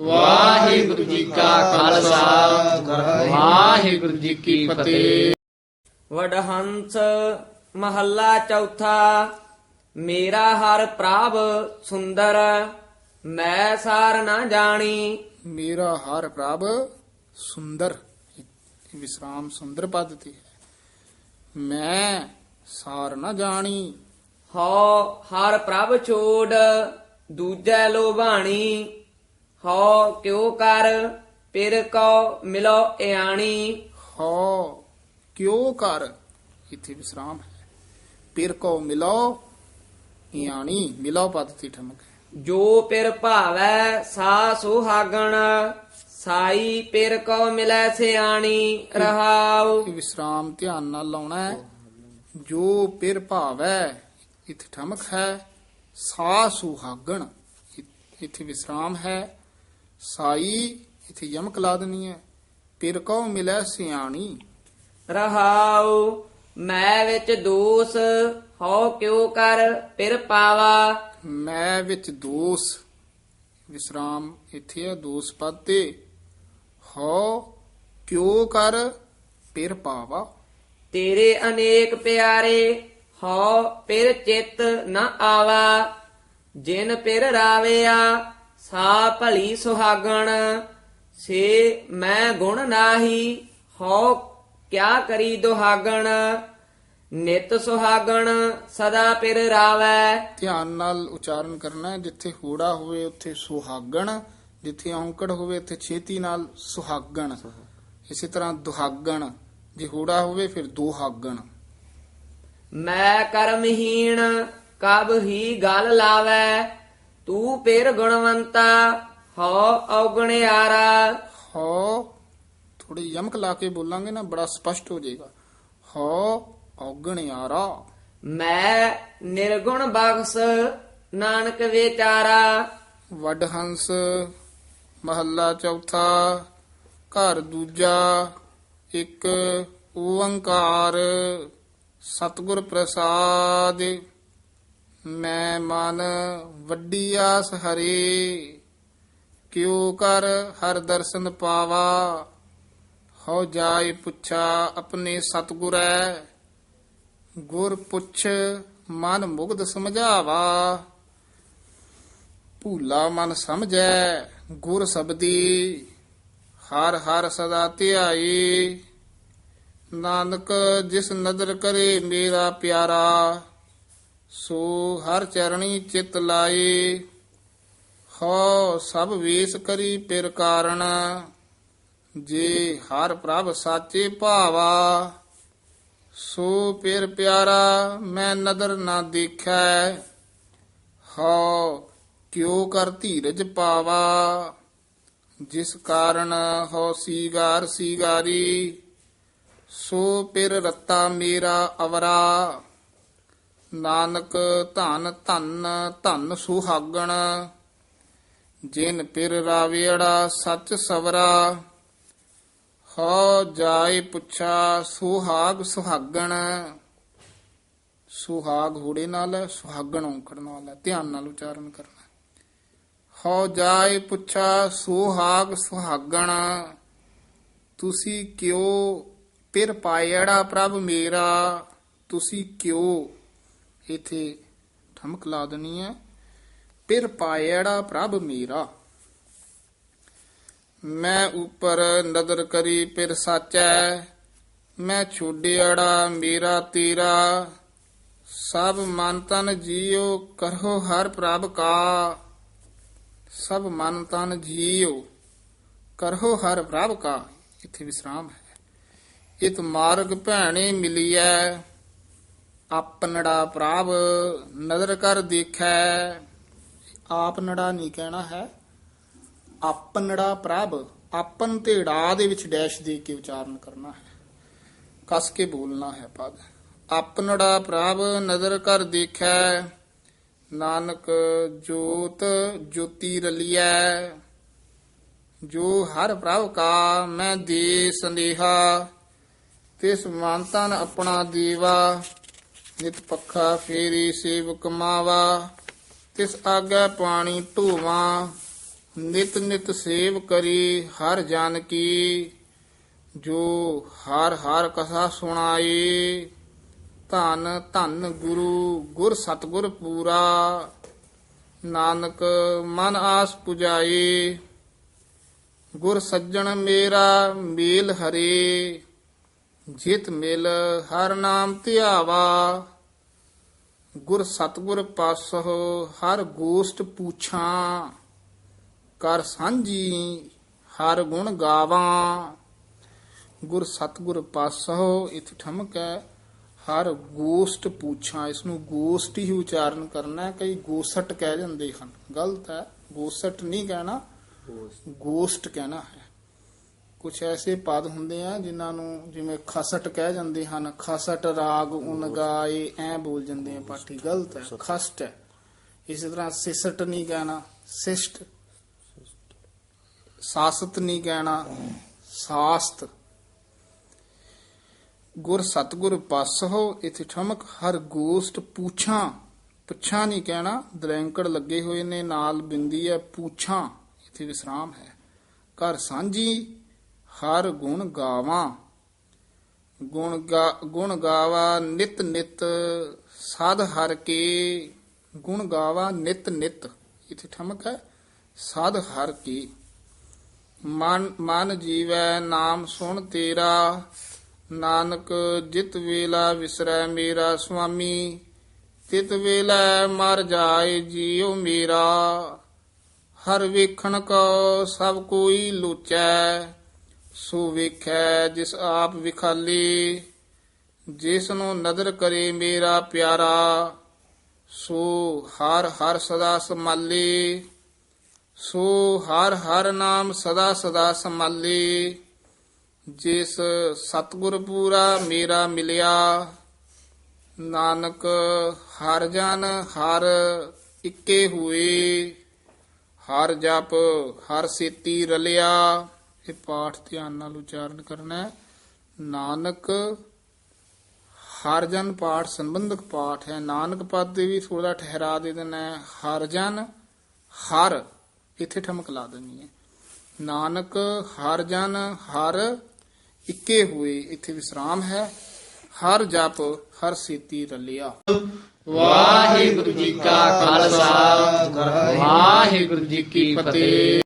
ਵਾਹਿਗੁਰੂ ਜੀ ਕਾ ਖਾਲਸਾ। ਵਾਹਿਗੁਰੂ ਜੀ ਕੀ ਫਤਿਹ। ਵਡਹੰਸ ਮਹੱਲਾ ਚੌਥਾ ਮੇਰਾ ਹਰ ਪ੍ਰਭ ਸੁੰਦਰ ਮੈਂ ਸਾਰ ਨਾ ਜਾਣੀ। ਮੇਰਾ ਹਰ ਪ੍ਰਭ ਸੁੰਦਰ। ਵਿਸਰਾਮ ਸੁੰਦਰ ਪਦ ਤੇ ਹੈ। ਮੈਂ ਸਾਰ ਨਾ ਜਾਣੀ। ਹਉ ਹਰ ਪ੍ਰਭ ਛੋੜ ਦੂਜੈ ਲੋਭਾਣੀ। ਹਉ ਕਿਉ ਕਰ ਪਿਰ ਕੋ ਮਿਲੋ ਇਆਣੀ। ਹੋ ਕਿਉ ਕਰ ਇੱਥੇ ਵਿਸਰਾਮ ਹੈ। ਪਿਰ ਕੋ ਮਿਲੋ ਯਾਨੀ ਮਿਲੋ ਪਦ ਤੇ ਠਮਕ ਜੋ ਪਿਰ ਭਾਵੈ ਸਾ ਸੁਹਾਗਣ ਸਾਈ ਪਿਰ ਕੋ ਮਿਲੈ ਸਿਆਣੀ ਰਹਾਉ। ਵਿਸਰਾਮ ਧਿਆਨ ਨਾਲ ਲਾਉਣਾ ਹੈ। ਜੋ ਪਿਰ ਭਾਵੈ ਇੱਥੇ ਠਮਕ ਹੈ। ਸਾ ਸੁਹਾਗਣ ਇੱਥੇ ਵਿਸਰਾਮ ਹੈ। ਸਾਈ ਇੱਥੇ ਯਮਕ ਲਾ ਦੇਣੀ ਹੈ ਪਿਰ ਕੋ ਮਿਲੈ ਸਿਆਣੀ। ਰਹਾਉ ਮੈਂ ਵਿੱਚ ਦੋਸ ਹਉ ਕਿਉ ਕਰ ਪਿਰ ਪਾਵਾ। ਮੈਂ ਵਿੱਚ ਦੋਸ ਵਿਸਰਾਮ ਇੱਥੇ ਹੈ ਦੋਸ ਪਦ ਤੇ। ਹੋ ਕਿਉ ਕਰ ਪਿਰ ਪਾਵਾ। ਤੇਰੇ ਅਨੇਕ ਪਿਆਰੇ ਹਉ ਪਿਰ ਚਿਤ ਨ ਆਵਾ। ਜਿਨ ਪਿਰ ਰਾਵਿਆ ਸਾ ਭਲੀ ਸੁਹਾਗਣ ਸੇ ਮੈਂ ਗੁਣ ਨਾਹੀ ਹਉ ਕਿਆ ਕਰੀ ਦੁਹਾਗਣ? ਨਿਤ ਸੁਹਾਗਣ ਸਦਾ ਪਿਰ ਰਾਵੈ। ਧਿਆਨ ਨਾਲ ਉਚਾਰਨ ਕਰਨਾ ਹੈ ਜਿੱਥੇ ਹੂੜਾ ਹੋਵੇ ਉੱਥੇ ਸੁਹਾਗਣ ਜਿੱਥੇ ਔਂਕੜ ਹੋਵੇ ਉੱਥੇ ਛੇਤੀ ਨਾਲ ਸੁਹਾਗਣ। ਇਸੇ ਤਰ੍ਹਾਂ ਦੁਹਾਗਣ ਜੇ ਹੂੜਾ ਹੋਵੇ ਫਿਰ ਦੁਹਾਗਣ। ਮੈਂ ਕਰਮਹੀਣ ਕਬ ਹੀ ਗਲ ਲਾਵੈ। ਤੂੰ ਪਿਰ ਗੁਣਵੰਤਾ ਹਉ ਔਗਣਿਆਰਾ। ਹੋ ਥੋੜੀ ਯਮਕ ਲਾ ਕੇ ਬੋਲਾਂਗੇ ਨਾ ਬੜਾ ਸਪਸ਼ਟ ਹੋ ਜਾਏਗਾ। ਹੋ ਔਗਣ ਯਾਰਾ ਮੈਂ ਨਿਰਗੁਣ ਬਖਸ ਨਾਨਕ ਵਿਚਾਰਾ। ਵੱਡ ਹੰਸ ਮਹੱਲਾ ਚੌਥਾ ਘਰ ਦੂਜਾ ਇੱਕ ਓੰਕਾਰ ਸਤਿਗੁਰ ਪ੍ਰਸਾਦ। ਮੈਂ ਮਨ ਵੱਡੀ ਆਸ ਹਰੇ, ਕਿਉ ਕਰ ਹਰ ਦਰਸ਼ਨ ਪਾਵਾ? ਹੋ ਜਾਏ ਪੁੱਛਾ ਆਪਣੇ ਸਤਿਗੁਰੈ, ਗੁਰ ਪੁੱਛ ਮਨ ਮੁਗਧ ਸਮਝਾਵਾ। ਭੂਲਾ ਮਨ ਸਮਝੈ, ਗੁਰ ਸਬਦੀ ਹਰ ਹਰ ਸਦਾ ਧਿਆਈ। ਨਾਨਕ ਜਿਸ ਨਦਰ ਕਰੇ ਮੇਰਾ ਪਿਆਰਾ ਸੋ ਹਰ ਚਰਣੀ ਚਿਤ ਲਾਏ ਹੋ ਸਭ ਵੇਸ ਕਰੀ ਪਿਰ ਕਾਰਣ, ਜੇ ਹਰ ਪ੍ਰਭ ਸਾਚੇ ਭਾਵਾ, ਸੋ ਪਿਰ ਪਿਆਰਾ ਮੈਂ ਨਦਰ ਨਾ ਦੇਖੈ ਹੋ ਕਿਉ ਕਰ ਧੀਰਜ ਪਾਵਾ, ਜਿਸ ਕਾਰਨ ਹੋ ਸੀਗਾਰ ਸੀਗਾਰੀ, ਸੋ ਪਿਰ ਰੱਤਾ ਮੇਰਾ ਅਵਰਾ। ਨਾਨਕ ਧਨ ਧਨ ਧਨ ਸੁਹਾਗਣ ਜਿਨ ਪਿਰ ਰਾਵੇੜਾ ਸੱਚ ਸਵਰਾ ਹੋ ਜਾਏ ਪੁੱਛਾ ਸੁਹਾਗ ਸੁਹਾਗਣ ਸੁਹਾਗ ਹੂੜੇ ਨਾਲ ਹੈ, ਸੁਹਾਗਣ ਔਂਕੜ ਨਾਲ ਹੈ। ਧਿਆਨ ਨਾਲ ਉਚਾਰਨ ਕਰਨਾ ਹੋ ਜਾਏ ਪੁੱਛਾ ਸੁਹਾਗ ਸੁਹਾਗਣ ਤੁਸੀਂ ਕਿਉ ਪਿਰ ਪਾਇੜਾ ਪ੍ਰਭ ਮੇਰਾ ਤੁਸੀਂ ਕਿਉ ਇਥੇ ਠਮਕ ਲਾ ਦੇਣੀ ਹੈ। ਪਿਰ ਪਾਇੜਾ, ਪ੍ਰਭ ਮੇਰਾ। ਮੈਂ ਉਪਰ ਨਦਰ ਕਰੀ ਪਿਰ ਸਾਚੈ। ਮੈਂ ਛੋਡਿਆੜਾ, ਮੇਰਾ ਤੇਰਾ। ਸਭ ਮਨ ਤਨ ਜੀਉ ਕਰੋ ਹਰ ਪ੍ਰਭ ਕਾ। ਸਭ ਮਨ ਤਨ ਜੀਉ ਕਰੋ ਹਰ ਪ੍ਰਭ ਕਾ। ਇੱਥੇ ਵਿਸਰਾਮ ਹੈ। ਇਤ ਮਾਰਗ ਭੈਣੇ ਮਿਲਿਐ। ਆਪਨੜਾ ਪ੍ਰਭ ਨਦਰ ਕਰ ਦੇਖੈ। ਆਪ ਨੜਾ ਨਹੀਂ ਕਹਿਣਾ ਹੈ। ਆਪਨੜਾ ਪ੍ਰਭ ਆਪਨ ਤੇ ੜਾ ਦੇ ਵਿੱਚ ਡੈਸ਼ ਦੇ ਕੇ ਉਚਾਰਨ ਕਰਨਾ ਹੈ। ਕਸ ਕੇ ਬੋਲਣਾ ਹੈ ਪਦ ਆਪਨੜਾ ਪ੍ਰਭ ਨਦਰ ਕਰ ਦੇਖੈ। ਨਾਨਕ ਜੋਤ ਜੋਤੀ ਰਲੀਐ। ਜੋ ਹਰ ਪ੍ਰਭ ਕਾ ਮੈਂ ਦੇ ਸੰਦੇਹਾ। ਤਿਸ ਮਾਨਤਨ ਆਪਣਾ ਦੇਵਾ। ਨਿਤ ਪੱਖਾ ਫੇਰੀ ਸੇਵ ਕਮਾਵਾ ਤਿਸ ਆਗਾ ਪਾਣੀ ਢੋਵਾ ਨਿਤ ਨਿਤ ਸੇਵ ਕਰੀ ਹਰ ਜਨ ਕੀ ਜੋ ਹਰ ਹਰ ਕਥਾ ਸੁਣਾਏ, ਧਨ ਧਨ ਗੁਰੂ ਗੁਰ ਸਤਗੁਰ ਪੂਰਾ, ਨਾਨਕ ਮਨ ਆਸ ਪੁਜਾਏ, ਗੁਰ ਸੱਜਣ ਮੇਰਾ ਮੇਲ ਹਰੇ ਜਿਤ ਮਿਲ ਹਰ ਨਾਮ ਧਿਆਵਾ। ਗੁਰ ਸਤਗੁਰ ਪਾਸਹੁ ਹਰ ਗੋਸ਼ਟ ਪੁੱਛਾਂ। ਕਰ ਸਾਂਝੀ ਹਰ ਗੁਣ ਗਾਵਾਂ। ਗੁਰ ਸਤਗੁਰ ਪਾਸਹੁ ਇਥੇ ਠਮਕ ਹੈ ਹਰ ਗੋਸ਼ਟ ਪੁੱਛਾਂ। ਇਸ ਨੂੰ ਗੋਸ਼ਟ ਹੀ ਉਚਾਰਨ ਕਰਨਾ ਹੈ। ਕਈ ਗੋਸਟ ਕਹਿ ਜਾਂਦੇ ਹਨ। ਗਲਤ ਹੈ। ਗੋਸਟ ਨਹੀਂ ਕਹਿਣਾ। ਗੋਸ਼ਟ ਕਹਿਣਾ ਹੈ। ਕੁਝ ਐਸੇ ਪਦ ਹੁੰਦੇ ਆ ਜਿਨ੍ਹਾਂ ਨੂੰ ਜਿਵੇਂ ਖਸਟ ਕਹਿ ਜਾਂਦੇ ਹਨ ਖਸਟ ਰਾਗ ਉਨ ਗਾਏ ਐ ਬੋਲ ਜਾਂਦੇ ਆ ਪਾਠੀ ਗਲਤ ਹੈ ਖਸਟ। ਹੈ। ਇਸੇ ਤਰ੍ਹਾਂ ਸਿਸਟ ਨਹੀਂ ਕਹਿਣਾ ਸਿਸ਼ਟ। ਸਾਸਤ ਨਹੀਂ ਕਹਿਣਾ ਸਾਸਤ। ਗੁਰ ਸਤਗੁਰ ਪਾਸਹੁ ਇਥੇ ਠਮਕ ਹਰ ਗੋਸ਼ਟ ਪੂਛਾਂ। ਪੁੱਛਾਂ ਨਹੀਂ ਕਹਿਣਾ ਦਰੈਂਕੜ ਲੱਗੇ ਹੋਏ ਨੇ ਨਾਲ ਬਿੰਦੀ ਹੈ ਪੂਛਾਂ। ਇਥੇ ਵਿਸਰਾਮ ਹੈ। ਘਰ ਸਾਂਝੀ ਹਰ ਗੁਣ ਗਾਵਾਂ। ਗੁਣ ਗਾ- ਗੁਣ ਗਾਵਾ ਨਿਤ ਨਿਤ, ਸਾਧ ਹਰ ਕੇ। ਗੁਣ ਗਾਵਾ ਨਿਤ ਨਿਤ, ਇਥੇ ਠਮਕ ਹੈ। ਸਾਧ ਹਰ ਕੀ। ਮਨ ਮਨ ਜੀਵੈ ਨਾਮ ਸੁਣ ਤੇਰਾ, ਨਾਨਕ ਜਿਤ ਵੇਲਾ ਵਿਸਰੈ ਮੇਰਾ ਸੁਆਮੀ। ਤਿਤ ਵੇਲਾ ਮਰ ਜਾਏ ਜੀਉ ਮੇਰਾ। ਹਰ ਵੇਖਣ ਕੋ ਸਭ ਕੋਈ ਲੁਚੈ। ਸੋ ਵੇਖੈ ਜਿਸ ਆਪ ਵਿਖਾਲੇ, ਜਿਸ ਨੂੰ ਨਦਰ ਕਰੇ ਮੇਰਾ ਪਿਆਰਾ, ਸੋ ਹਰ ਹਰ ਸਦਾ ਸਮਾਲੇ ਸੋ ਹਰ ਹਰ ਨਾਮ ਸਦਾ ਸਦਾ ਸਮਾਲੇ ਜਿਸ ਸਤਗੁਰ ਪੂਰਾ ਮੇਰਾ ਮਿਲਿਆ, ਨਾਨਕ ਹਰ ਜਨ ਹਰ ਇੱਕੇ ਹੋਏ, ਹਰ ਜਪ ਹਰ ਸੇਤੀ ਰਲਿਆ ਇਹ ਪਾਠ ਧਿਆਨ ਨਾਲ ਉਚਾਰਨ ਕਰਨਾ ਹੈ। ਨਾਨਕ, ਹਰ ਜਨ ਪਾਠ ਸੰਬੰਧਕ ਪਾਠ ਹੈ। ਨਾਨਕ ਪਦ ਦੇ ਵੀ ਥੋੜਾ ਠਹਿਰਾ ਦੇ ਦੇਣਾ ਹੈ। ਹਰ ਜਨ, ਹਰ, ਇੱਥੇ ਠਮਕ ਲਾ ਦੇਣੀ ਹੈ। ਨਾਨਕ, ਹਰ ਜਨ, ਹਰ, ਇੱਕੇ ਹੋਏ, ਇੱਥੇ ਵਿਸਰਾਮ ਹੈ। ਹਰ ਜਪ, ਹਰ ਸੇਤੀ ਰਲਿਆ। ਵਾਹਿਗੁਰੂ ਜੀ ਕਾ ਖਾਲਸਾ। ਵਾਹਿਗੁਰੂ ਜੀ ਕੀ ਫਤਿਹ।